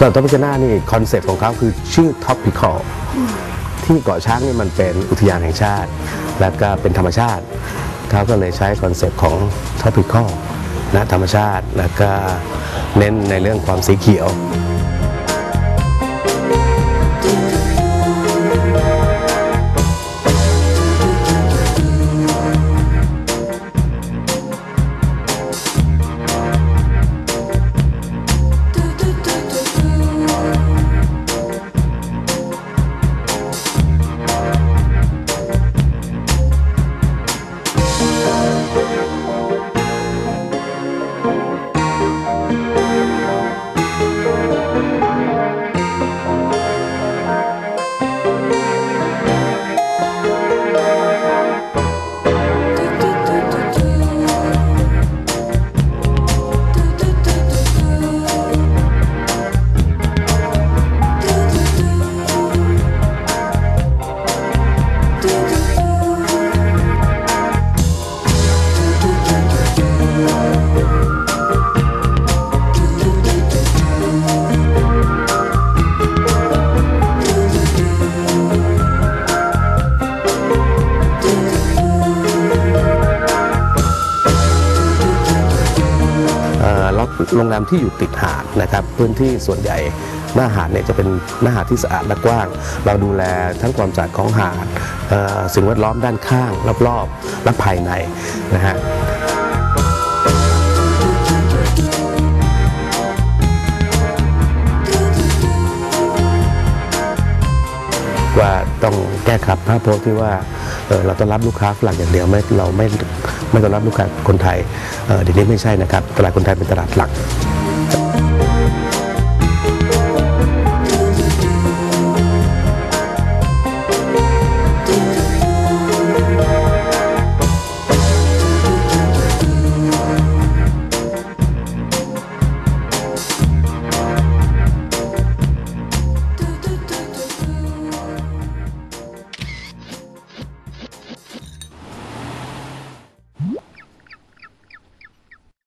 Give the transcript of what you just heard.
สำหรับท็อปิคาน่านี่คอนเซ็ปต์ของเขาคือชื่อท็อปปิคอลที่เกาะช้างนี่มันเป็นอุทยานแห่งชาติ และก็เป็นธรรมชาติ เขาก็เลยใช้คอนเซปต์ของท็อปพิคอลนะธรรมชาติ แล้วก็เน้นในเรื่องความสีเขียว โรงแรมที่อยู่ติดหาดนะครับพื้นที่ส่วนใหญ่หน้าหาดเนี่ยจะเป็นหน้าหาดที่สะอาดและกว้าง เราดูแลทั้งความสะอาดของหาดสิ่งแวดล้อมด้านข้างรอบๆและภายในนะฮะ ว่าต้องแก้ขับภาพโพสต์ที่ว่าเเราต้องรับลูกค้าฝรั่งอย่างเดียวไม่เราไม่ไม่ต้องรับลูกค้าคนไทยเเดี๋ยวนี้ไม่ใช่นะครับตลาดคนไทยเป็นตลาดหลัก